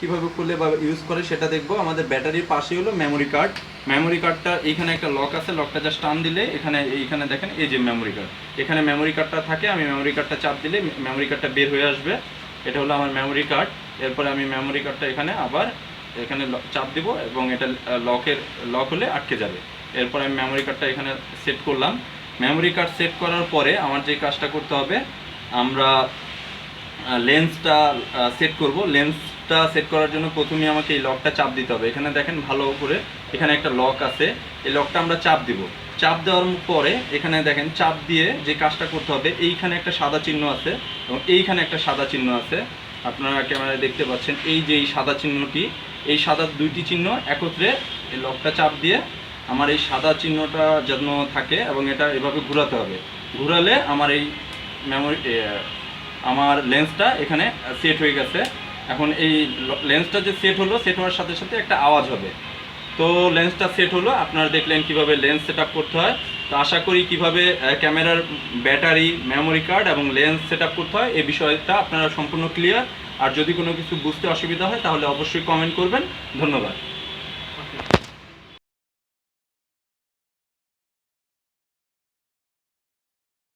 কীভাবে খুলে বা ইউজ করে সেটা দেখব। আমাদের ব্যাটারির পাশে হলো মেমোরি কার্ড মেমোরি কার্ডটা এইখানে একটা লক আছে। লকটা জাস্ট টান দিলে এখানে, এইখানে দেখেন, এই যে মেমোরি কার্ড এখানে মেমোরি কার্ডটা থাকে, আমি মেমোরি কার্ডটা চাপ দিলে মেমোরি কার্ডটা বের হয়ে আসবে। এটা হলো আমার মেমোরি কার্ড এরপরে আমি মেমোরি কার্ডটা এখানে আবার এখানে চাপ দিব এবং এটা লকের লক হলে আটকে যাবে। এরপর আমি মেমোরি কার্ডটা এখানে সেট করলাম। মেমোরি কার্ড সেট করার পরে আমার যে কাজটা করতে হবে, আমরা লেন্সটা সেট করব। লেন্সটা সেট করার জন্য প্রথমে আমাকে এই লকটা চাপ দিতে হবে। এখানে দেখেন ভালো করে এখানে একটা লক আছে। এই লকটা আমরা চাপ দিব। চাপ দেওয়ার পরে এখানে দেখেন, চাপ দিয়ে যে কাজটা করতে হবে, এইখানে একটা সাদা চিহ্ন আছে এবং এইখানে একটা সাদা চিহ্ন আছে। আপনারা ক্যামেরায় দেখতে পাচ্ছেন, এই যে এই সাদা চিহ্নটি, এই সাদা দুইটি চিহ্ন একত্রে এই লকটা চাপ দিয়ে আমার এই সাদা চিহ্নটা যেন থাকে এবং এটা এভাবে ঘোরাতে হবে। ঘোরালে আমার এই মেমোরি আমার লেন্সটা এখানে সেট হয়ে গেছে। এখন এই লেন্সটা যে সেট হলো সেট হওয়ার সাথে সাথে একটা আওয়াজ হবে। তো লেন্সটা সেট হলো, আপনারা দেখলেন কীভাবে লেন্স সেট করতে হয়। তো আশা করি কীভাবে ক্যামেরার ব্যাটারি মেমোরি কার্ড এবং লেন্স সেট করতে হয়, এই বিষয়টা আপনারা সম্পূর্ণ ক্লিয়ার আর যদি কোনো কিছু বুঝতে অসুবিধা হয়, তাহলে অবশ্যই কমেন্ট করবেন। ধন্যবাদ।